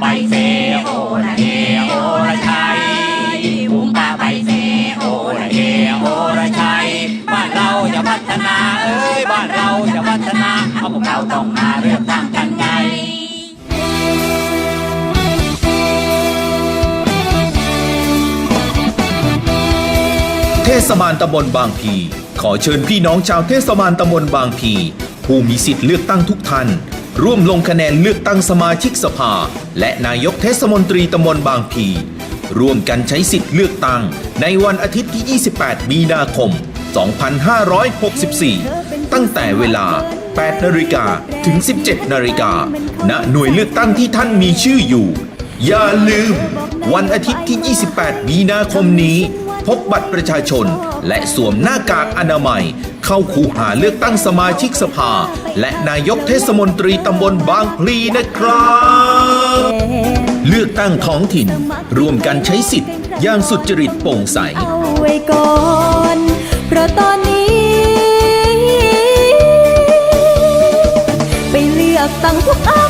ใบเซโอละเอโอละชัยบุ้มป่าใบเซโอละเอโอละชัยบ้านเราจะพัฒนาเอ้ยบ้านเราจะพัฒนาเอาพวกเราต้องมาเริ่มตั้งกันไงเทศบาลตำบลบางพี ขอเชิญพี่น้องชาวเทศบาลตำบลบางพี ผู้มีสิทธิ์เลือกตั้งทุกท่าน ร่วมลงคะแนนเลือกตั้งสมาชิกสภา และนายกเทศมนตรีตำบลบางพีร่วมกันใช้สิทธิ์เลือกตั้ง ในวันอาทิตย์ที่ 28 มีนาคม 2564 ตั้งแต่เวลา 8 นาฬิกาถึง 17 นาฬิกา ณ หน่วยเลือกตั้งที่ท่านมีชื่ออยู่ อย่าลืม วันอาทิตย์ที่ 28 มีนาคมนี้ พกบัตรประชาชนและสวมหน้ากากอนามัย เข้าคูหาเลือกตั้งสมาชิกสภา และนายกเทศมนตรีตำบลบางพลีนะครับ เลือกตั้งท้องถิ่น รวมกันใช้สิทธิ์อย่างสุจริตโปร่งใส เอาไว้ก่อน เพราะตอนนี้ ไปเลือกตั้งทุกอา